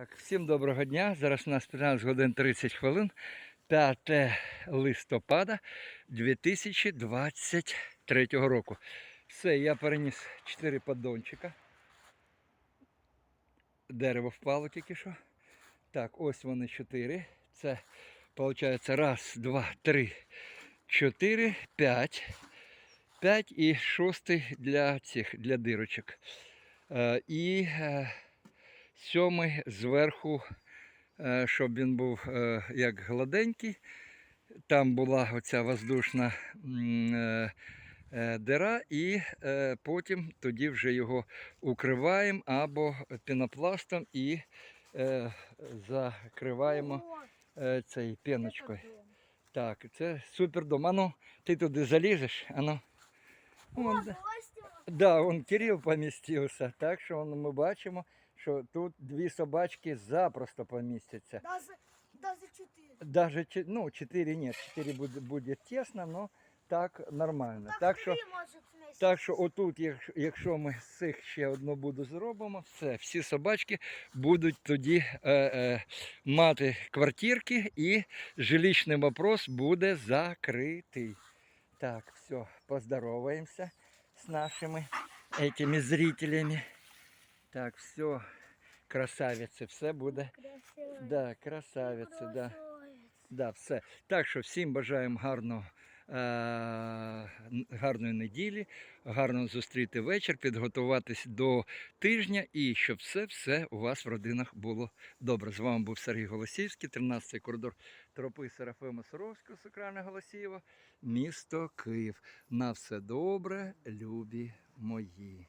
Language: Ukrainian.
Так, всім доброго дня. Зараз у нас 15 годин 30 хвилин. 5 листопада 2023 року. Все, я переніс 4 поддончика. Дерево впало тільки що. Так, ось вони 4. Це виходить раз, два, три, чотири, п'ять. П'ять і шостий для цих для дирочок. Е, і е, сьомий зверху, е, щоб він був е, як гладенький. Там була оця воздушна е, дира, і потім тоді вже його укриваємо або пінопластом і закриваємо цей піночкою. Так, це супер дом. Ану, ти туди залізеш, ану. Вон, да. Да, он Кирил помістився, так що ми бачимо, що тут дві собачки запросто помістяться. Даже, даже четыре. Даже ну, 4 нет, 4 буде, буде тісно, але так нормально. Так, Так що, так що отут, якщо, ми з цих ще одну буду зробимо, все, всі собачки будуть тоді е, е, мати квартирки і жилищний вопрос буде закритий. Так, все, поздороваемся с нашими этими зрителями. Так, все, красавиці, все буде. Красиво. Да, красавиці, да. Да, все. Так що всім бажаємо гарного, гарної неділі, гарно зустріти вечір, підготуватись до тижня і щоб все-все у вас в родинах було добре. З вами був Сергій Голосівський, 13-й коридор тропи Серафима Суровського, Сокрана Голосієва, місто Київ. На все добре, любі мої.